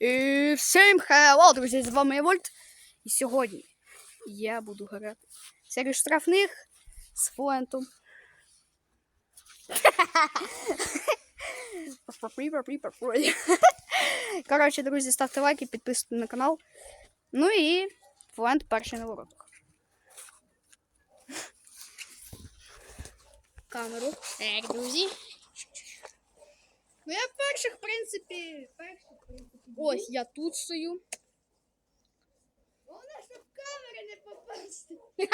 І всім хелло, друзі, з вами Вольт. І сьогодні я буду грати серію штрафних з Флентом. Коротше, друзі, ставте лайки, підписуйтесь на канал. Ну і Флент перший на воротах. Камеру. Так, друзі. Ну я перших, в принципі, перших, в принципі. Ось я тут стою. Головне, щоб в камери не попасти.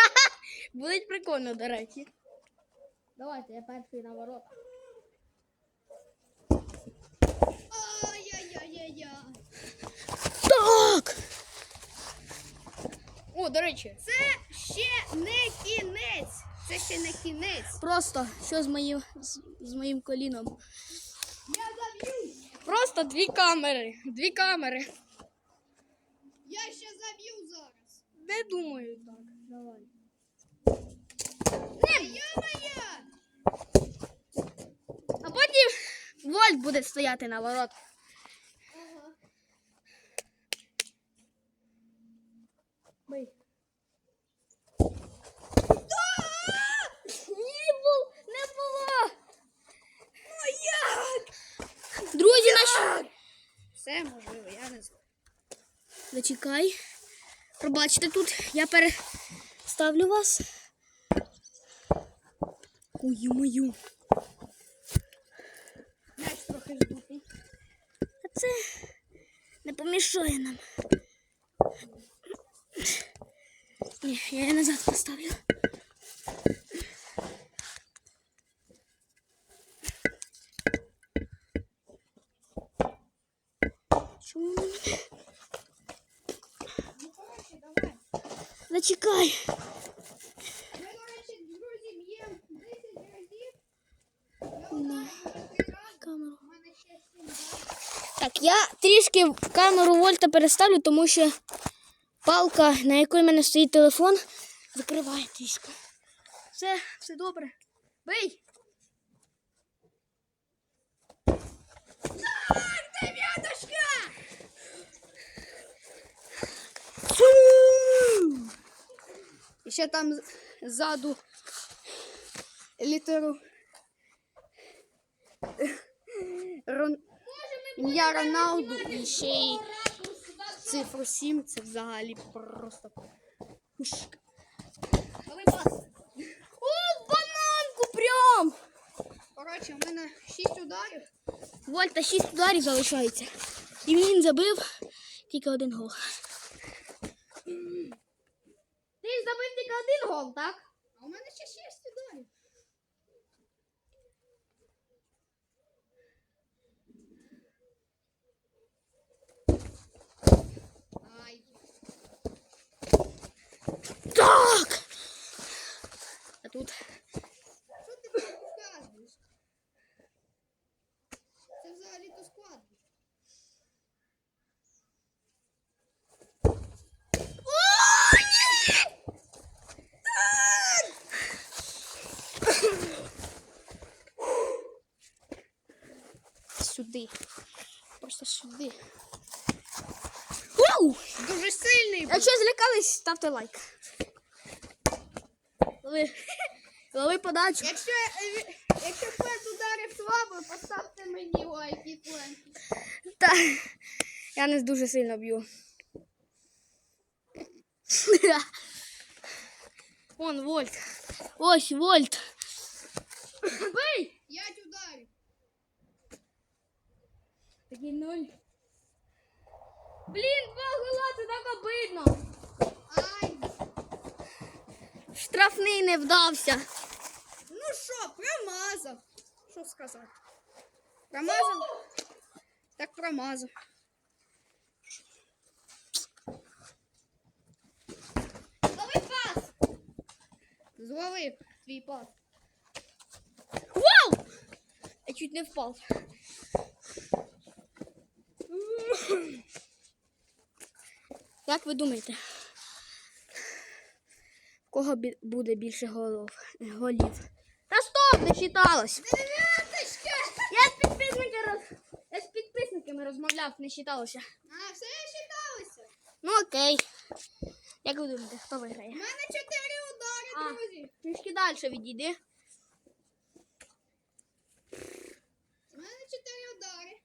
Буде прикольно, до речі. Давайте, я перший на воротах. Ай-яй-яй-яй-яй. Так! О, до речі, Це ще не кінець. Це ще не кінець. просто що з моїм з, з моїм коліном. Просто дві камери. Дві камери. Я ще заб'ю зараз. Не думаю так. Давай. Не, я. А потім Вольт буде стояти на воротах. Ага. Бий. Ні, бу- не було. Ну як? Друзі, наші. Все можливо, я не знаю. Зачекай. Пробачте тут, я переставлю вас. Ой, мою. Знаєш, трохи здутий. А це не помішає нам. Ні, я її назад поставлю. Чому вона мене? Ну, коротше, давай. Зачекай. Ми, до друзі, б'ємо 10 разів. Я На ударив три рази. камеру. У мене ще 7. Так, я трішки камеру вольта переставлю, тому що палка, на якій в мене стоїть телефон, закриває трішки. Все, все добре. Бий! Дев'яточка! І ще там ззаду літеру Рон... ім'я Роналду і ще й цифру 7. Це взагалі просто. пушка. О, бананку прям! Коротше, у мене 6 ударів. Вольта 6 ударів залишається. І він забив тільки один гол. Один гол, так? А у мене ще 6 ударів. Так! А тут сюди. Просто сюди. Вау! Дуже сильний. Якщо злякались, ставте лайк. Лови, лови подачу. Якщо, е, якщо Флент ударив слабо, поставте мені лайк і Флент. Та, я не дуже сильно б'ю. Вон вольт. Ось вольт. Бий! П'ять ударів. Такий ноль. Блін, два гола, це так обидно. Ай. Штрафний не вдався. Ну що, промазав. Що сказати? Промазав? Так промазав. Лови пас! Зловив твій пас. Вау! Я чуть не впав. Як ви думаєте? В кого буде більше голов, голів? Та стоп, не читалось. Дев'яточка! Я з підписниками роз... Я з підписниками розмовляв, не считалося. А, все считалося. Ну окей. Як ви думаєте, хто виграє? У мене чотири удари, друзі. Трішки далі відійди. У мене чотири удари.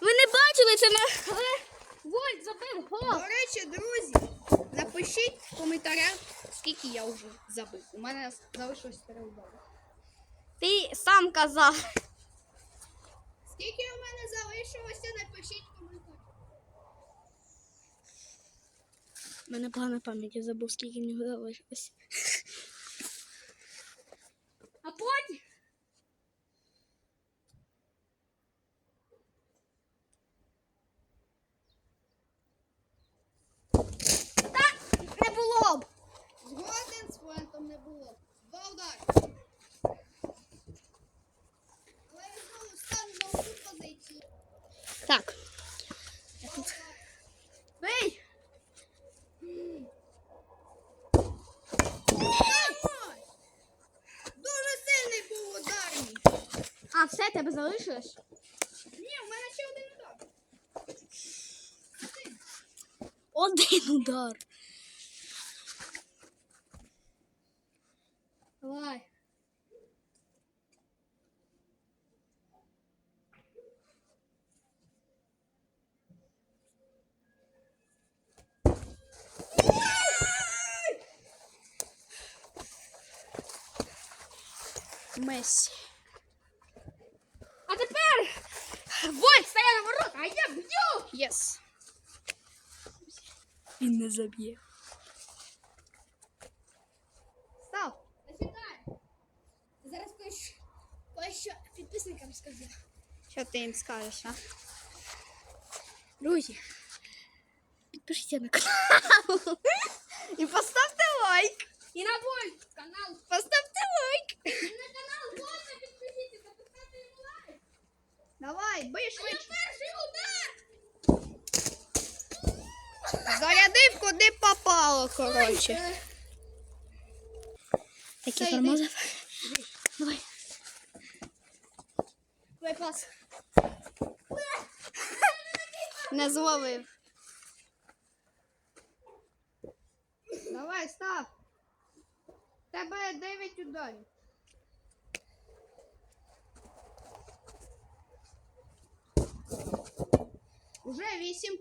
Ви не бачили це на. Але Вольт забив гол. До речі, друзі, напишіть в коментарях, скільки я вже забив. У мене залишилось чотири удари. Ти сам казав. Скільки у мене залишилося, напишіть в коментарях. У мене погана пам'ять, я забув, скільки мені залишилось. А потім. Та не було б. Згоден з флентом не було. Два удари. Але я знову стану на одну позицію. Так. Бей! Ой! Дуже сильний був ударний. А, все, тебе залишилось? Ні, у мене ще один удар. Один удар. Давай. Месси. Вольт стає на ворота, а я б'ю! Єс. Він не заб'є. Став. Почекай. Зараз кое-що, кое-що підписникам скажу. Що ти їм скажеш, а? Друзі, підпишіться на канал. І поставте лайк. І на Вольт канал. Поставте Давай, бий швидше. перший удар. Зарядив куди попало, коротше. Такий Все, тормозив. Давай. Давай пас. Не зловив. Давай, став. Тебе 9 ударів. Уже 8.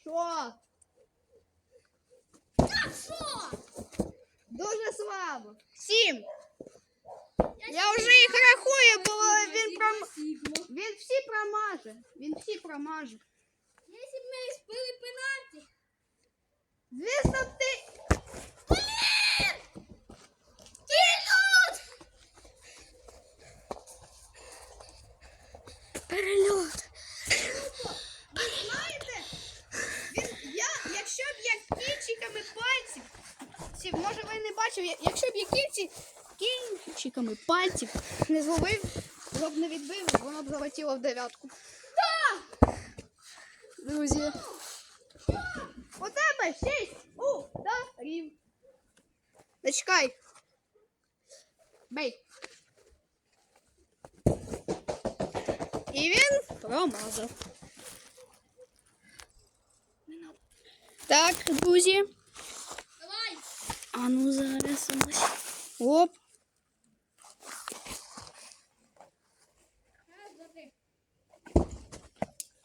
Що? Дуже слабо. Сім. Я вже їх рахую, бо він пром... Він всі промаже. Він всі промаже. Якщо б ми спили пенальті. Звісно, ти. я- якщо б я кінці кінчиками пальців не зловив, його б не відбив, воно б залетіло в дев'ятку. Друзі. У тебе шість ударів. Зачекай. Бей. І він промазав. Так, друзі. А ну зараз ось. Оп.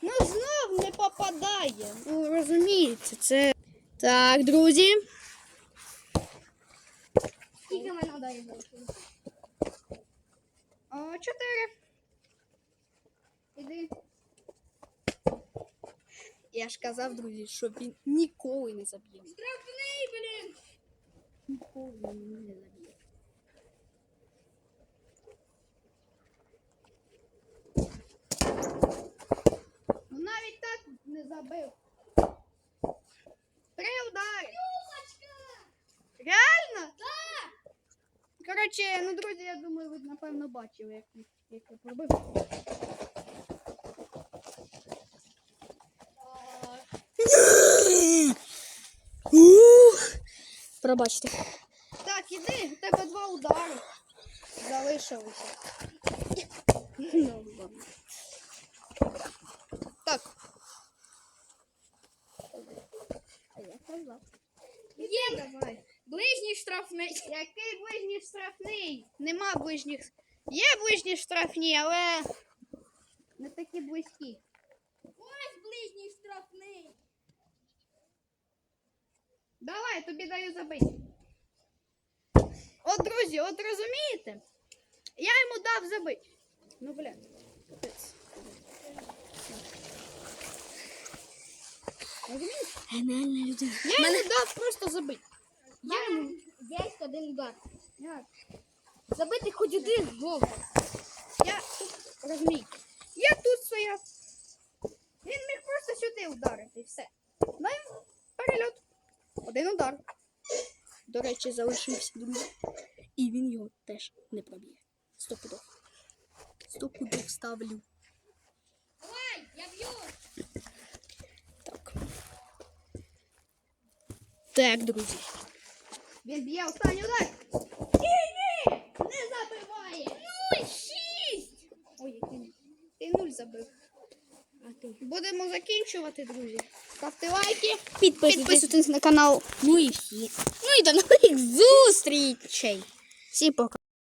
Ну знов не попадає. Ну, розумієте, це. Так, друзі. Скільки мене залишилось? О, чотири. Іди. Я ж казав, друзі, що він ніколи не заб'є. Ніколи не заб'є. Ну навіть так не забив. Три удари. Реально? Так. Коротше, ну друзі, я думаю, ви напевно бачили, як, як я пробив. Пробачте. Так, іди, у тебе два удари. Залишилося. Ладно. Так. Є, давай. Ближній штрафний. Який ближній штрафний? Нема ближніх. Є ближні штрафні, але не такі близькі. Ось ближній штрафний. Давай, тобі даю забити. От, друзі, от розумієте? Я йому дав забити. Ну, бля. капець. Геніальна людина. Я йому дав просто забити. Я йому є один удар. Забити хоч один гол. Я тут розумію. Я тут стояв. Він міг просто сюди ударити і все. Один удар. До речі, залишився друзі. І він його теж не проб'є. Стопудов. Стопудов ставлю. Давай, я б'ю. Так. Так, друзі. Він б'є останній удар. Ні, ні, не забиває. Нуль, шість. Ой, який. Ти нуль забив. А ти? Будемо закінчувати, друзі. Ставте лайки. Підписуйтесь. Підписуйтесь на канал. Ну і всі. Ну і до нових зустрічей. Всі пока.